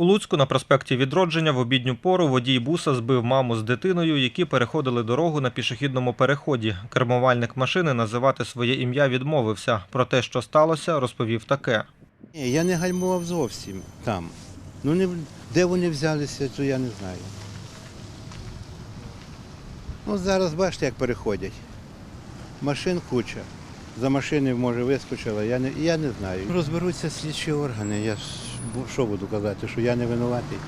У Луцьку на проспекті Відродження в обідню пору водій буса збив маму з дитиною, які переходили дорогу на пішохідному переході. Кермувальник машини називати своє ім'я відмовився. Про те, що сталося, розповів таке. Ні, я не гальмував зовсім там. Ну, не, де вони взялися, то я не знаю. Ну, зараз бачите, як переходять. Машин куча. За машини, може, вискочила, я не, я не знаю. Розберуться слідчі органи. Я ж що буду казати, що я не винуватий.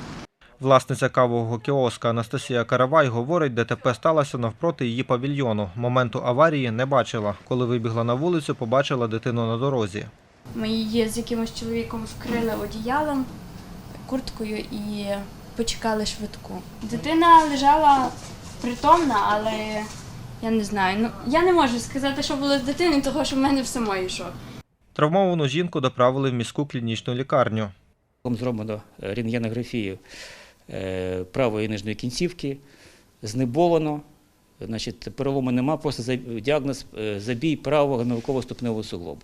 Власниця кавового кіоска Анастасія Каравай говорить, ДТП сталося навпроти її павільйону. Моменту аварії не бачила. Коли вибігла на вулицю, побачила дитину на дорозі. Ми її з якимось чоловіком вкрили одіялом, курткою і почекали швидку. Дитина лежала притомна, але я не знаю. Ну я не можу сказати, що було з дитиною, тому що в мене в самої шок. Травмовану жінку доправили в міську клінічну лікарню. Зроблено рентгенографію е, правої нижньої кінцівки, знеболено, значить, перелому нема, просто діагноз е, забій правого науково-ступневого суглобу.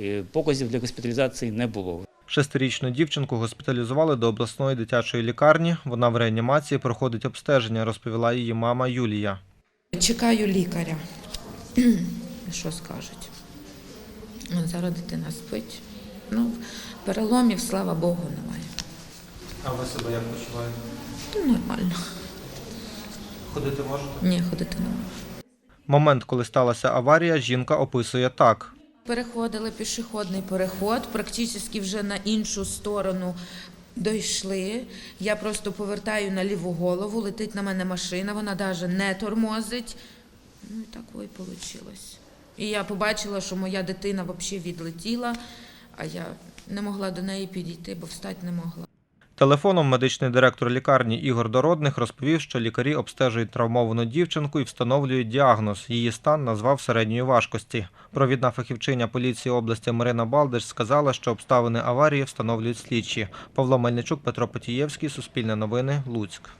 Е, Показів для госпіталізації не було. Шестирічну дівчинку госпіталізували до обласної дитячої лікарні. Вона в реанімації проходить обстеження, розповіла її мама Юлія. Чекаю лікаря. Що скажуть? Зараз дитина спить. Ну, переломів, слава Богу, немає. А ви себе як почуваєте? Ну, нормально. Ходити можете? Ні, ходити не можу. Момент, коли сталася аварія, жінка описує так. Переходили пішохідний переход, практично вже на іншу сторону дійшли. Я просто повертаю на ліву голову, летить на мене машина, вона навіть не тормозить. Ну і так ой вийшло. І я побачила, що моя дитина взагалі відлетіла, а я не могла до неї підійти, бо встати не могла. Телефоном медичний директор лікарні Ігор Дородних розповів, що лікарі обстежують травмовану дівчинку і встановлюють діагноз. Її стан назвав середньої важкості. Провідна фахівчиня поліції області Марина Балдиш сказала, що обставини аварії встановлюють слідчі. Павло Мельничук, Петро Потієвський, Суспільне новини, Луцьк.